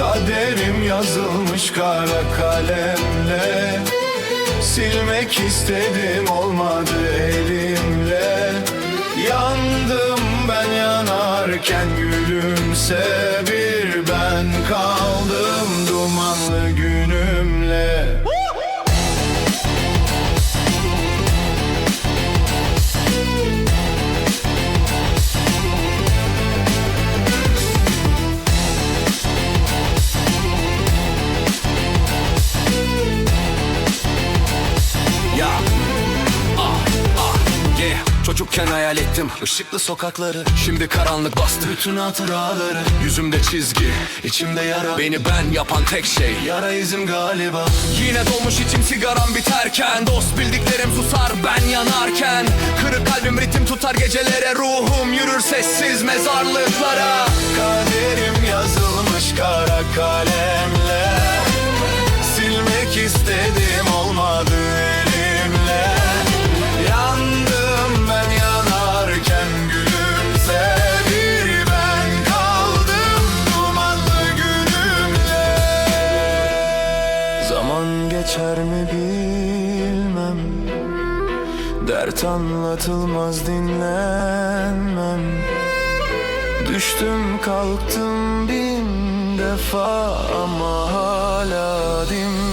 Kaderim yazılmış kara kalemle. Silmek istedim olmadı elimle. Yandım ben yanarken gülümse Bir ben kaldım Çocukken hayal ettim. Işıklı sokakları Şimdi karanlık bastı. Bütün hatıraları Yüzümde çizgi içimde yara. Beni ben yapan tek şey Yara izim galiba. Yine dolmuş içim sigaram biterken Dost bildiklerim susar ben yanarken. Kırık kalbim ritim tutar gecelere Ruhum yürür sessiz mezarlıklara. Kaderim yazılmış kara kalemle bilmem. Dert anlatılmaz dinlenmem. Düştüm kalktım bin defa ama hala dimdim